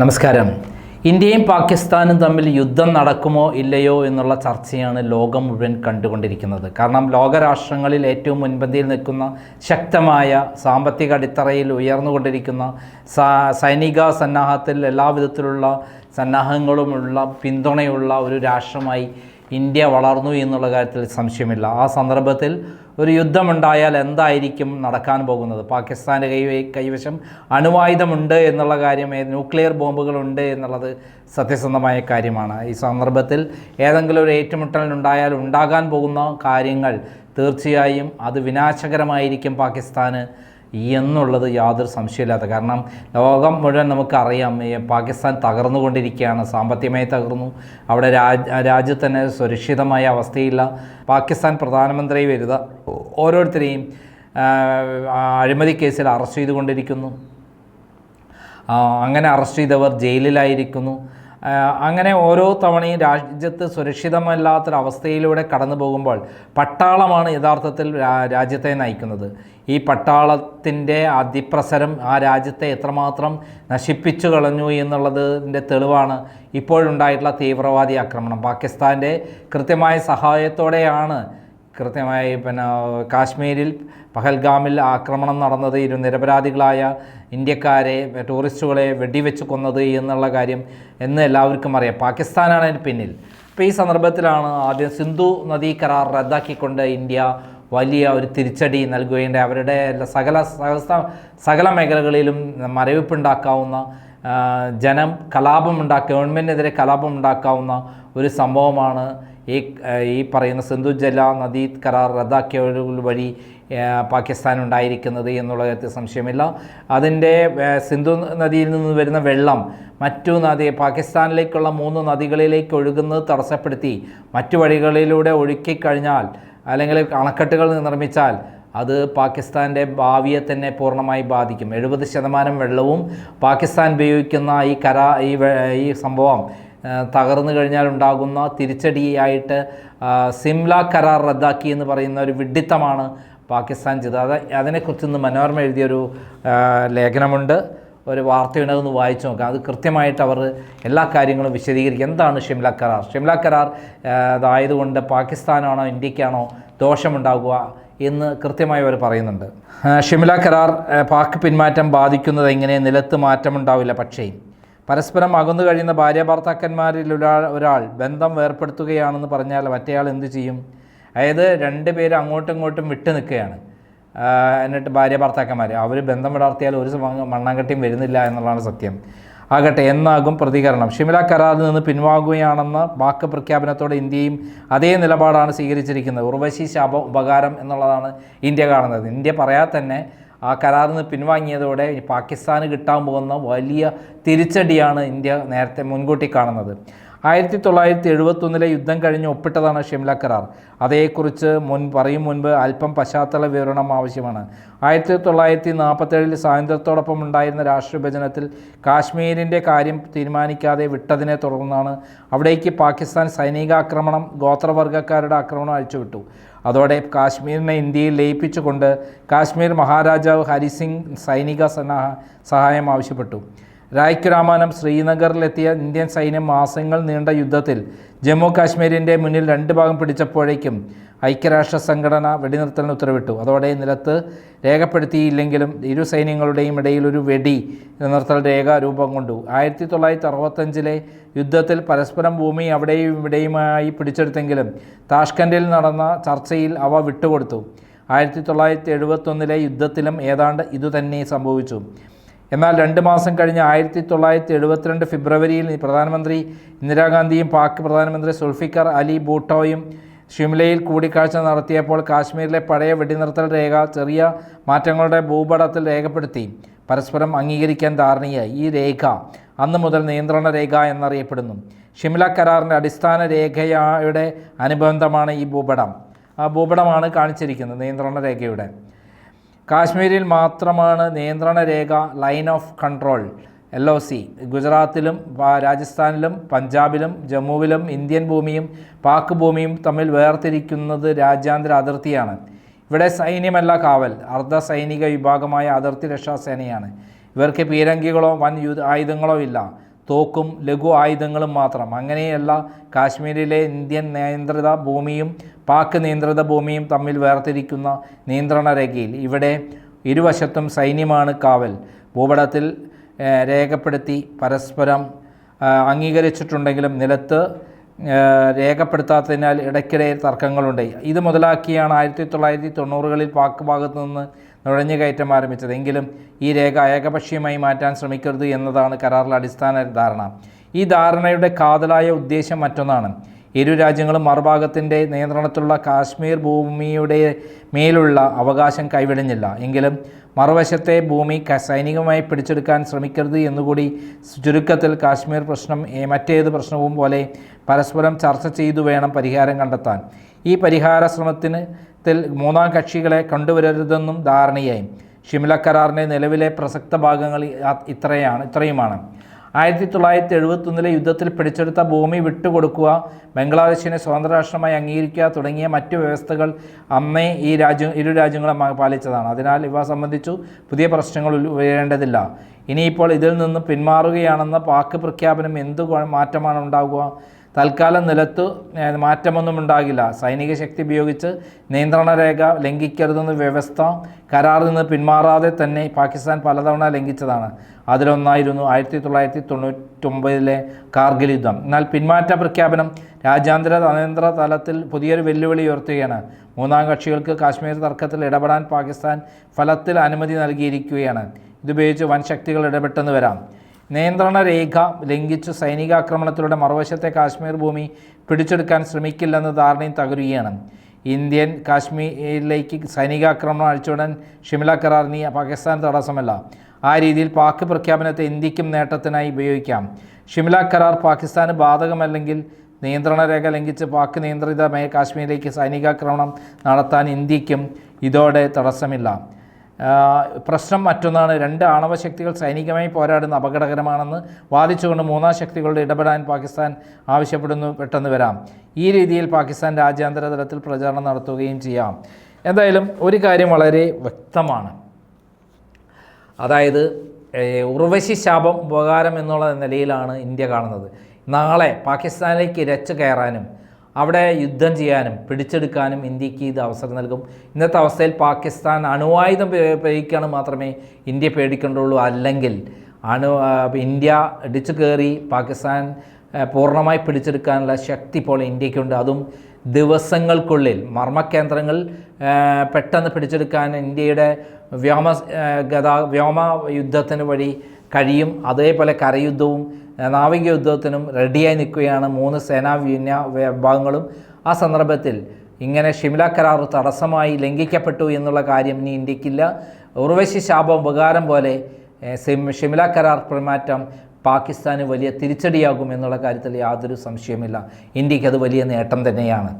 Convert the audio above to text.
നമസ്കാരം. ഇന്ത്യയും പാകിസ്ഥാനും തമ്മിൽ യുദ്ധം നടക്കുമോ ഇല്ലയോ എന്നുള്ള ചർച്ചയാണ് ലോകം മുഴുവൻ കണ്ടുകൊണ്ടിരിക്കുന്നത്. കാരണം ലോകരാഷ്ട്രങ്ങളിൽ ഏറ്റവും മുൻപന്തിയിൽ നിൽക്കുന്ന ശക്തമായ സാമ്പത്തിക അടിത്തറയിൽ ഉയർന്നുകൊണ്ടിരിക്കുന്ന സൈനിക സന്നാഹത്തിൽ എല്ലാവിധത്തിലുള്ള സന്നാഹങ്ങളുമുള്ള പിന്തുണയുള്ള ഒരു രാഷ്ട്രമായി ഇന്ത്യ വളർന്നു എന്നുള്ള കാര്യത്തിൽ സംശയമില്ല. ആ സന്ദർഭത്തിൽ ഒരു യുദ്ധമുണ്ടായാൽ എന്തായിരിക്കും നടക്കാൻ പോകുന്നത്? പാകിസ്ഥാന്റെ കൈ കൈവശം അണുവായുധമുണ്ട് എന്നുള്ള കാര്യം ന്യൂക്ലിയർ ബോംബുകളുണ്ട് എന്നുള്ളത് സത്യസന്ധമായ കാര്യമാണ്. ഈ സന്ദർഭത്തിൽ ഏതെങ്കിലും ഒരു ഏറ്റുമുട്ടലുണ്ടായാൽ ഉണ്ടാകാൻ പോകുന്ന കാര്യങ്ങൾ തീർച്ചയായും അത് വിനാശകരമായിരിക്കും പാകിസ്ഥാന്. എന്നുള്ളത് യാതൊരു സംശയമില്ലാത്ത കാരണം ലോകം മുഴുവൻ നമുക്കറിയാം പാകിസ്ഥാൻ തകർന്നുകൊണ്ടിരിക്കുകയാണ് സാമ്പത്തികമായി തകർന്നു. അവിടെ രാജ് രാജ്യത്ത് തന്നെ സുരക്ഷിതമായ അവസ്ഥയില്ല. പാകിസ്ഥാൻ പ്രധാനമന്ത്രി വരുത ഓരോരുത്തരെയും അഴിമതി കേസിൽ അറസ്റ്റ് ചെയ്തുകൊണ്ടിരിക്കുന്നു. അങ്ങനെ അറസ്റ്റ് ചെയ്തവർ ജയിലിലായിരിക്കുന്നു. അങ്ങനെ ഓരോ തവണയും രാജ്യത്ത് സുരക്ഷിതമല്ലാത്തൊരവസ്ഥയിലൂടെ കടന്നു പോകുമ്പോൾ പട്ടാളമാണ് യഥാർത്ഥത്തിൽ രാജ്യത്തെ നയിക്കുന്നത്. ഈ പട്ടാളത്തിന്റെ അതിപ്രസരം ആ രാജ്യത്തെ എത്രമാത്രം നശിപ്പിച്ചു കളഞ്ഞു എന്നുള്ളതിന്റെ തെളിവാണ് ഇപ്പോഴുണ്ടായിട്ടുള്ള തീവ്രവാദി ആക്രമണം. പാകിസ്ഥാന്റെ കൃത്യമായ സഹായത്തോടെയാണ് കൃത്യമായി പിന്നെ കാശ്മീരിൽ പഹൽഗാമിൽ ആക്രമണം നടന്നത് ഇരു നിരപരാധികളായ ഇന്ത്യക്കാരെ ടൂറിസ്റ്റുകളെ വെടിവെച്ച് കൊന്നത് എന്നുള്ള കാര്യം എന്ന് എല്ലാവർക്കും അറിയാം. പാകിസ്ഥാനാണ് അതിന് പിന്നിൽ. അപ്പോൾ ഈ സന്ദർഭത്തിലാണ് ആദ്യം സിന്ധു നദീ കരാർ റദ്ദാക്കിക്കൊണ്ട് ഇന്ത്യ വലിയ ഒരു തിരിച്ചടി നൽകുകയുണ്ട് അവരുടെ സകല സകല- മേഖലകളിലും മരവിപ്പുണ്ടാക്കാവുന്ന ജനം കലാപമുണ്ടാക്കുക ഗവൺമെന്റിനെതിരെ കലാപമുണ്ടാക്കാവുന്ന ഒരു സംഭവമാണ് ഈ ഈ പറയുന്ന സിന്ധു ജല നദീ കരാർ റദ്ദാക്കിയ വഴി പാകിസ്ഥാൻ ഉണ്ടായിരിക്കുന്നത് എന്നുള്ള കാര്യത്തിൽ സംശയമില്ല. അതിന്റെ സിന്ധു നദിയിൽ നിന്ന് വരുന്ന വെള്ളം മറ്റു നദി പാകിസ്ഥാനിലേക്കുള്ള മൂന്ന് നദികളിലേക്ക് ഒഴുകുന്നത് തടസ്സപ്പെടുത്തി മറ്റു വഴികളിലൂടെ ഒഴുക്കിക്കഴിഞ്ഞാൽ അല്ലെങ്കിൽ അണക്കെട്ടുകൾ നിർമ്മിച്ചാൽ അത് പാകിസ്ഥാന്റെ ഭാവിയെ തന്നെ പൂർണമായി ബാധിക്കും. എഴുപത് ശതമാനം വെള്ളവും പാകിസ്ഥാൻ ഉപയോഗിക്കുന്ന ഈ കരാ ഈ സംഭവം തകർന്നു കഴിഞ്ഞാൽ ഉണ്ടാകുന്ന തിരിച്ചടിയായിട്ട് സിംല കരാർ റദ്ദാക്കി എന്ന് പറയുന്ന ഒരു വിഡിത്തമാണ് പാകിസ്ഥാൻ ചെയ്തത്. അത് അതിനെക്കുറിച്ച് ഇന്ന് മനോരമ എഴുതിയൊരു ലേഖനമുണ്ട്. ഒരു വാർത്തയുണ്ട് അതൊന്ന് വായിച്ചു നോക്കാം. അത് കൃത്യമായിട്ട് അവർ എല്ലാ കാര്യങ്ങളും വിശദീകരിക്കും. എന്താണ് ഷിംല കരാർ? ഷിംല കരാർ അതായതുകൊണ്ട് പാകിസ്ഥാനാണോ ഇന്ത്യക്കാണോ ദോഷമുണ്ടാകുക എന്ന് കൃത്യമായി അവർ പറയുന്നുണ്ട്. ഷിംല കരാർ പാക് പിന്മാറ്റം ബാധിക്കുന്നത് എങ്ങനെ? നിലത്ത് മാറ്റമുണ്ടാവില്ല. പക്ഷേ പരസ്പരം അകന്നു കഴിയുന്ന ഭാര്യ ഭർത്താക്കന്മാരിൽ ഒരാൾ ഒരാൾ ബന്ധം വേർപ്പെടുത്തുകയാണെന്ന് പറഞ്ഞാൽ മറ്റേയാൾ എന്ത് ചെയ്യും? അതായത് രണ്ട് പേര് അങ്ങോട്ടും ഇങ്ങോട്ടും വിട്ടു നിൽക്കുകയാണ്. എന്നിട്ട് ഭാര്യ ഭർത്താക്കന്മാർ അവർ ബന്ധം വിടർത്തിയാൽ ഒരു മണ്ണാങ്കട്ടിയും വരുന്നില്ല എന്നുള്ളതാണ് സത്യം. ആകട്ടെ എന്നാകും പ്രതികരണം. ഷിമില കരാറിൽ നിന്ന് പിൻവാങ്ങുകയാണെന്ന വാക്ക് പ്രഖ്യാപനത്തോടെ ഇന്ത്യയും അതേ നിലപാടാണ് സ്വീകരിച്ചിരിക്കുന്നത്. ഉർവശി ശാപ ഉപകാരം എന്നുള്ളതാണ് ഇന്ത്യ കാണുന്നത്. ഇന്ത്യ പറയാതെ തന്നെ ആ കരാറിൽ നിന്ന് പിൻവാങ്ങിയതോടെ പാകിസ്ഥാന് കിട്ടാൻ പോകുന്ന വലിയ തിരിച്ചടിയാണ് ഇന്ത്യ നേരത്തെ മുൻകൂട്ടി കാണുന്നത്. ആയിരത്തി തൊള്ളായിരത്തി എഴുപത്തൊന്നിലെ യുദ്ധം കഴിഞ്ഞ് ഒപ്പിട്ടതാണ് ഷിംല കരാർ. അതേക്കുറിച്ച് മുൻ പറയും മുൻപ് അല്പം പശ്ചാത്തല വിവരണം ആവശ്യമാണ്. ആയിരത്തി തൊള്ളായിരത്തി നാൽപ്പത്തേഴിൽ സ്വാതന്ത്ര്യത്തോടൊപ്പം ഉണ്ടായിരുന്ന രാഷ്ട്രവിഭജനത്തിൽ കാശ്മീരിന്റെ കാര്യം തീരുമാനിക്കാതെ വിട്ടതിനെ തുടർന്നാണ് അവിടേക്ക് പാകിസ്ഥാൻ സൈനികാക്രമണം ഗോത്രവർഗക്കാരുടെ ആക്രമണം അഴിച്ചുവിട്ടു. അതോടെ കാശ്മീരിനെ ഇന്ത്യയിൽ ലയിപ്പിച്ചുകൊണ്ട് കാശ്മീർ മഹാരാജാവ് ഹരിസിംഗ് സൈനിക സന്നാഹ സഹായം ആവശ്യപ്പെട്ടു. രായ്ക്ക് രാമാനം ശ്രീനഗറിലെത്തിയ ഇന്ത്യൻ സൈന്യം മാസങ്ങൾ നീണ്ട യുദ്ധത്തിൽ ജമ്മു കാശ്മീരിന്റെ മുന്നിൽ രണ്ട് ഭാഗം പിടിച്ചപ്പോഴേക്കും ഐക്യരാഷ്ട്ര സംഘടന വെടിനിർത്തലിന് ഉത്തരവിട്ടു. അതോടെ നിലത്ത് രേഖപ്പെടുത്തിയില്ലെങ്കിലും ഇരു സൈന്യങ്ങളുടെയും ഇടയിൽ ഒരു വെടി നിർത്തൽ രേഖ രൂപം കൊണ്ടു. ആയിരത്തി തൊള്ളായിരത്തി അറുപത്തഞ്ചിലെ യുദ്ധത്തിൽ പരസ്പരം ഭൂമി അവിടെയും ഇവിടെയുമായി പിടിച്ചെടുത്തെങ്കിലും താഷ്കൻഡിൽ നടന്ന ചർച്ചയിൽ അവ വിട്ടുകൊടുത്തു. ആയിരത്തി തൊള്ളായിരത്തി എഴുപത്തൊന്നിലെ യുദ്ധത്തിലും ഏതാണ്ട് ഇതുതന്നെ സംഭവിച്ചു. എന്നാൽ രണ്ട് മാസം കഴിഞ്ഞ് ആയിരത്തി തൊള്ളായിരത്തി എഴുപത്തിരണ്ട് ഫെബ്രുവരിയിൽ പ്രധാനമന്ത്രി ഇന്ദിരാഗാന്ധിയും പാക് പ്രധാനമന്ത്രി സുൽഫിക്കർ അലി ഭൂട്ടോയും ഷിംലയിൽ കൂടിക്കാഴ്ച നടത്തിയപ്പോൾ കാശ്മീരിലെ പഴയ വെടിനിർത്തൽ രേഖ ചെറിയ മാറ്റങ്ങളുടെ ഭൂപടത്തിൽ രേഖപ്പെടുത്തി. പരസ്പരം അംഗീകരിക്കാൻ ധാരണയായി. ഈ രേഖ അന്ന് മുതൽ നിയന്ത്രണ രേഖ എന്നറിയപ്പെടുന്നു. ഷിംല കരാറിന്റെ അടിസ്ഥാന രേഖയുടെ അനുബന്ധമാണ് ഈ ഭൂപടം. ആ ഭൂപടമാണ് കാണിച്ചിരിക്കുന്നത് നിയന്ത്രണ രേഖയുടെ. കാശ്മീരിൽ മാത്രമാണ് നിയന്ത്രണ രേഖ line of control L O C. ഗുജറാത്തിലും രാജസ്ഥാനിലും പഞ്ചാബിലും ജമ്മുവിലും ഇന്ത്യൻ ഭൂമിയും പാക് ഭൂമിയും തമ്മിൽ വേർതിരിക്കുന്നത് രാജ്യാന്തര അതിർത്തിയാണ്. ഇവിടെ സൈന്യമല്ല കാവൽ അർദ്ധ സൈനിക വിഭാഗമായ അതിർത്തി രക്ഷാസേനയാണ് ഇവർക്ക് പീരങ്കികളോ വൻ ആയുധങ്ങളോ ഇല്ല. തോക്കും ലഘു ആയുധങ്ങളും മാത്രം. അങ്ങനെയല്ല കാശ്മീരിലെ ഇന്ത്യൻ നിയന്ത്രിത ഭൂമിയും പാക് നിയന്ത്രിത ഭൂമിയും തമ്മിൽ വേർതിരിക്കുന്ന നിയന്ത്രണ രേഖയിൽ. ഇവിടെ ഇരുവശത്തും സൈന്യമാണ് കാവൽ. ഭൂപടത്തിൽ രേഖപ്പെടുത്തി പരസ്പരം അംഗീകരിച്ചിട്ടുണ്ടെങ്കിലും നിലത്ത് രേഖപ്പെടുത്താത്തതിനാൽ ഇടയ്ക്കിടെ തർക്കങ്ങളുണ്ട്. ഇത് മുതലാക്കിയാണ് ആയിരത്തി തൊള്ളായിരത്തി തൊണ്ണൂറുകളിൽ പാക് ഭാഗത്തു നിന്ന് നുഴഞ്ഞുകയറ്റം ആരംഭിച്ചത്. എങ്കിലും ഈ രേഖ ഏകപക്ഷീയമായി മാറ്റാൻ ശ്രമിക്കരുത് എന്നതാണ് കരാറിലെ അടിസ്ഥാന ധാരണ. ഈ ധാരണയുടെ കാതലായ ഉദ്ദേശം മറ്റൊന്നാണ്. ഇരു രാജ്യങ്ങളും മറുഭാഗത്തിന്റെ നിയന്ത്രണത്തിലുള്ള കാശ്മീർ ഭൂമിയുടെ മേലുള്ള അവകാശം കൈവിടുന്നില്ല എങ്കിലും മറുവശത്തെ ഭൂമി സൈനികമായി പിടിച്ചെടുക്കാൻ ശ്രമിക്കരുത് എന്നുകൂടി ചുരുക്കത്തിൽ കാശ്മീർ പ്രശ്നം മറ്റേത് പ്രശ്നവും പോലെ പരസ്പരം ചർച്ച ചെയ്തു വേണം പരിഹാരം കണ്ടെത്താൻ. ഈ പരിഹാര ശ്രമത്തിന് ത്തിൽ മൂന്നാം കക്ഷികളെ കൊണ്ടുവരരുതെന്നും ധാരണയായി. ഷിംല കരാറിന്റെ നിലവിലെ പ്രസക്ത ഭാഗങ്ങൾ ഇത്രയാണ് ഇത്രയുമാണ്. ആയിരത്തി തൊള്ളായിരത്തി എഴുപത്തൊന്നിലെ യുദ്ധത്തിൽ പിടിച്ചെടുത്ത ഭൂമി വിട്ടുകൊടുക്കുക ബംഗ്ലാദേശിനെ സ്വതന്ത്ര രാഷ്ട്രമായി അംഗീകരിക്കുക തുടങ്ങിയ മറ്റു വ്യവസ്ഥകൾ അന്നേ ഈ രാജ്യം ഇരു രാജ്യങ്ങളും പാലിച്ചതാണ്. അതിനാൽ ഇവ സംബന്ധിച്ചു പുതിയ പ്രശ്നങ്ങൾ ഉയരേണ്ടതില്ല. ഇനിയിപ്പോൾ ഇതിൽ നിന്ന് പിന്മാറുകയാണെന്ന പാക്ക് പ്രഖ്യാപനം എന്ത് മാറ്റമാണ് ഉണ്ടാകുക തൽക്കാലം നിലത്ത് മാറ്റമൊന്നും ഉണ്ടാകില്ല. സൈനിക ശക്തി ഉപയോഗിച്ച് നിയന്ത്രണ രേഖ ലംഘിക്കരുതെന്ന വ്യവസ്ഥ കരാറിൽ നിന്ന് പിന്മാറാതെ തന്നെ പാകിസ്ഥാൻ പലതവണ ലംഘിച്ചതാണ്. അതിലൊന്നായിരുന്നു ആയിരത്തി തൊള്ളായിരത്തി തൊണ്ണൂറ്റൊമ്പതിലെ കാർഗിൽ യുദ്ധം. എന്നാൽ പിന്മാറ്റ പ്രഖ്യാപനം രാജ്യാന്തര നയതന്ത്ര തലത്തിൽ പുതിയൊരു വെല്ലുവിളി ഉയർത്തുകയാണ്. മൂന്നാം കക്ഷികൾക്ക് കാശ്മീർ തർക്കത്തിൽ ഇടപെടാൻ പാകിസ്ഥാൻ ഫലത്തിൽ അനുമതി നൽകിയിരിക്കുകയാണ്. ഇതുപയോഗിച്ച് വൻ ശക്തികൾ ഇടപെട്ടെന്ന് വരാം. നിയന്ത്രണ രേഖ ലംഘിച്ച് സൈനികാക്രമണത്തിലൂടെ മറുവശത്തെ കാശ്മീർ ഭൂമി പിടിച്ചെടുക്കാൻ ശ്രമിക്കില്ലെന്ന ധാരണയും തകരുകയാണ്. ഇന്ത്യൻ കാശ്മീരിലേക്ക് സൈനികാക്രമണം അഴിച്ചുവിടാൻ ഷിംല കരാറിന് പാകിസ്ഥാൻ തടസ്സമല്ല. ആ രീതിയിൽ പാക് പ്രഖ്യാപനത്തെ ഇന്ത്യക്കും നേട്ടത്തിനായി ഉപയോഗിക്കാം. ഷിംല കരാർ പാകിസ്ഥാന് ബാധകമല്ലെങ്കിൽ നിയന്ത്രണ രേഖ ലംഘിച്ച് പാക് നിയന്ത്രിതമായ കാശ്മീരിലേക്ക് സൈനികാക്രമണം നടത്താൻ ഇന്ത്യക്കും ഇതോടെ തടസ്സമില്ല. പ്രശ്നം മറ്റൊന്നാണ്. രണ്ട് ആണവ ശക്തികൾ സൈനികമായി പോരാടുന്ന അപകടകരമാണെന്ന് വാദിച്ചുകൊണ്ട് മൂന്നാം ശക്തികളുടെ ഇടപെടാൻ പാകിസ്ഥാൻ ആവശ്യപ്പെടുന്നു പെട്ടെന്ന് വരാം. ഈ രീതിയിൽ പാകിസ്ഥാൻ രാജ്യാന്തര തലത്തിൽ പ്രചാരണം നടത്തുകയും ചെയ്യാം. എന്തായാലും ഒരു കാര്യം വളരെ വ്യക്തമാണ്. അതായത് ഉർവശി ശാപം ഉപകാരം എന്നുള്ള നിലയിലാണ് ഇന്ത്യ കാണുന്നത്. നാളെ പാകിസ്ഥാനിലേക്ക് ഇരച്ചു കയറാനും അവിടെ യുദ്ധം ചെയ്യാനും പിടിച്ചെടുക്കാനും ഇന്ത്യയ്ക്ക് ഇത് അവസരം നൽകും. ഇന്നത്തെ അവസ്ഥയിൽ പാകിസ്ഥാൻ അണുവായുധം പ്രയോ- പ്രയോഗിക്കുകയാണ് മാത്രമേ ഇന്ത്യ പേടിക്കേണ്ടുള്ളൂ. അല്ലെങ്കിൽ അണു ഇന്ത്യ ഇടിച്ചു കയറി പാകിസ്ഥാൻ പൂർണമായി പിടിച്ചെടുക്കാനുള്ള ശക്തി ഇപ്പോൾ ഇന്ത്യക്കുണ്ട്. അതും ദിവസങ്ങൾക്കുള്ളിൽ മർമ്മകേന്ദ്രങ്ങൾ കേന്ദ്രങ്ങൾ പെട്ടെന്ന് പിടിച്ചെടുക്കാൻ ഇന്ത്യയുടെ വ്യോമ ഗതാ വ്യോമ യുദ്ധത്തിന് വഴി കഴിയും. അതേപോലെ കരയുദ്ധവും നാവിക യുദ്ധത്തിനും റെഡിയായി നിൽക്കുകയാണ് മൂന്ന് സേനാ വിന്യ വിഭാഗങ്ങളും. ആ സന്ദർഭത്തിൽ ഇങ്ങനെ ഷിംല കരാർ തടസ്സമായി ലംഘിക്കപ്പെട്ടു എന്നുള്ള കാര്യം ഇനി ഇന്ത്യക്കില്ല. ഉർവശി ശാപം ഉപകാരം പോലെ ഷിംല കരാർ പെരുമാറ്റം പാകിസ്ഥാന് വലിയ തിരിച്ചടിയാകും എന്നുള്ള കാര്യത്തിൽ യാതൊരു സംശയമില്ല ഇന്ത്യക്കത് വലിയ നേട്ടം തന്നെയാണ്.